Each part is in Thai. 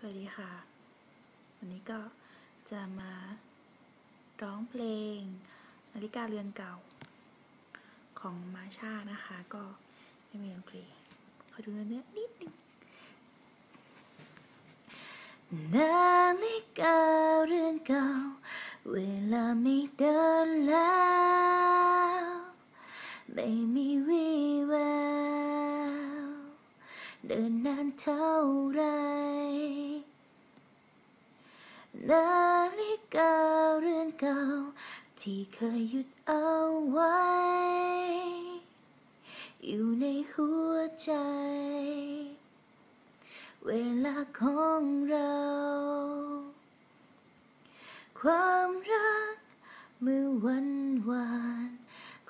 สวัสดีค่ะ วันนี้ก็จะมาร้องเพลง นาฬิกาเรือนเก่า ของมาชานะคะ ก็ไม่มีดนตรีขอดูเนื้อนิดนึงนาฬิกาเรือนเก่า เวลาไม่เดินแล้ว ไม่มีวี่แววเดินนานเท่าไร นาฬิกาเรือนเก่า ที่เคยหยุดเอาไว้ อยู่ในหัวใจ เวลาของเรา ความรักเมื่อวันวาน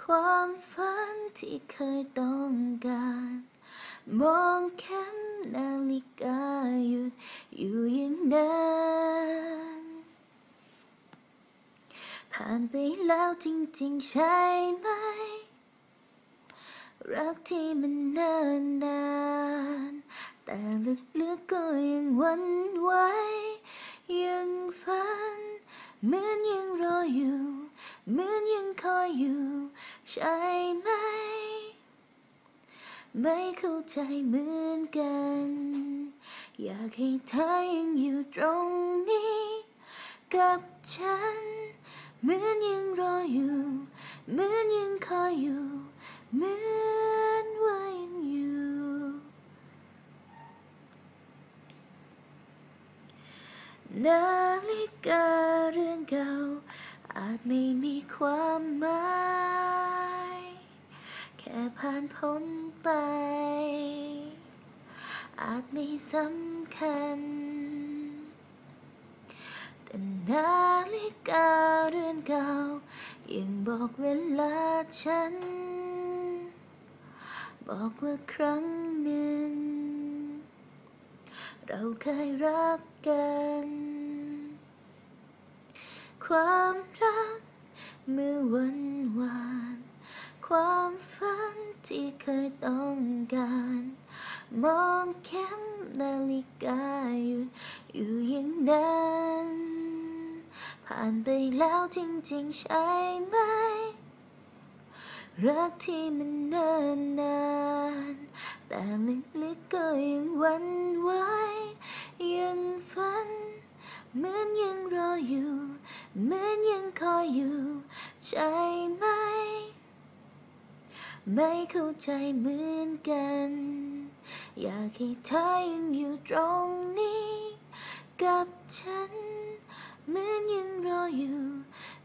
ความฝันที่เคยต้องการ มองแค่นาฬิกาหยุดอยู่อย่างนั้น ผ่านไปแล้วจริงๆใช่ไหม รักที่มันเนิ่นนาน แต่ลึกๆก็ยังหวันไหวยังฝัน เหมือนยังรออยู่ เหมือนยังคอยอยู่ ใช่ไหม ไม่เข้าใจเหมือนกัน อยากให้เธอยังอยู่ตรงนี้ กับฉัน เหมือนยังรออยู่ เหมือนยังคอยอยู่ เหมือนว่ายังอยู่ นาฬิกาเรื่อนเก่า อาจไม่มีความหมาย แค่ผ่านพ้นไป อาจไม่สำคัญ แต่นาฬิกาเรือนเก่ายังบอกเวลาฉัน บอกว่าครั้งหนึ่ง เราเคยรักกัน ความรักเมื่อวันวาน ความฝันที่เคยต้องการ มองแค่นาฬิกาหยุดอยู่อย่างนั้น ผ่านไปแล้วจริงๆใช่ไหม รักที่มันเนิ่นนานแต่ลึกๆก็ยังหวันไหวยังฝันเหมือนยังรออยู่เหมือนยังคอยอยู่ใช่ไหม ไม่เข้าใจเหมือนกัน อยากให้เธอยังอยู่ตรงนี้ กับฉัน เหมือนยังรออยู่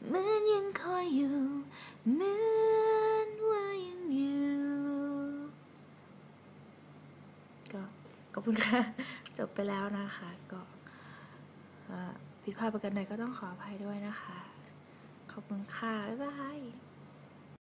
เหมือนยังคอยอยู่เหมือนว่ายังอยู่ก็ขอบคุณค่ะ จบไปแล้วนะคะ ก็ผิดพลาดประกันใดก็ต้องขออภัยด้วยนะคะ ขอบคุณค่ะ บ๊ายบาย